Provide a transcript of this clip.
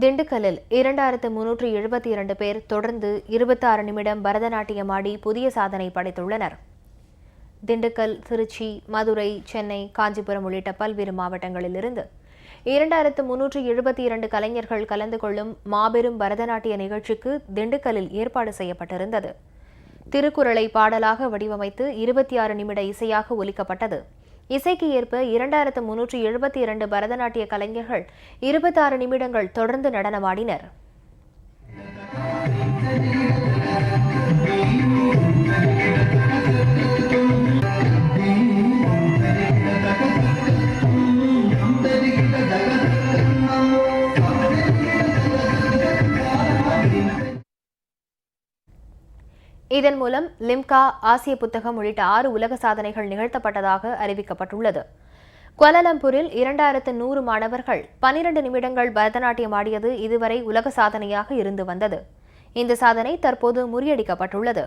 திண்டுக்கல்லில் இரண்டாயிரத்து முன்னூற்று எழுபத்தி இரண்டு பேர் தொடர்ந்து இருபத்தாறு நிமிடம் பரதநாட்டியம் ஆடி புதிய சாதனை படைத்துள்ளனர். திண்டுக்கல் திருச்சி மதுரை சென்னை காஞ்சிபுரம் உள்ளிட்ட பல்வேறு மாவட்டங்களிலிருந்து இரண்டாயிரத்து முன்னூற்று எழுபத்தி இரண்டு கலைஞர்கள் கலந்து கொள்ளும் மாபெரும் பரதநாட்டிய நிகழ்ச்சிக்கு திண்டுக்கல்லில் ஏற்பாடு செய்யப்பட்டிருந்தது. திருக்குறளை பாடலாக வடிவமைத்து இருபத்தி ஆறு நிமிட இசையாக ஒலிக்கப்பட்டது. இசைக்கு ஏற்ப இரண்டாயிரத்து முன்னூற்றி எழுபத்தி இரண்டு பரதநாட்டிய கலைஞர்கள் இருபத்தாறு நிமிடங்கள் தொடர்ந்து நடனமாடினர். இதன் மூலம் லிம்கா ஆசிய புத்தகம் உள்ளிட்ட ஆறு உலக சாதனைகள் நிகழ்த்தப்பட்டதாக அறிவிக்கப்பட்டுள்ளது. குவாலாலம்பூரில் இரண்டாயிரத்து நூறு மாணவர்கள் பனிரண்டு நிமிடங்கள் பரதநாட்டியம் ஆடியது இதுவரை உலக சாதனையாக இருந்து வந்தது. இந்த சாதனை தற்போது முறியடிக்கப்பட்டுள்ளது.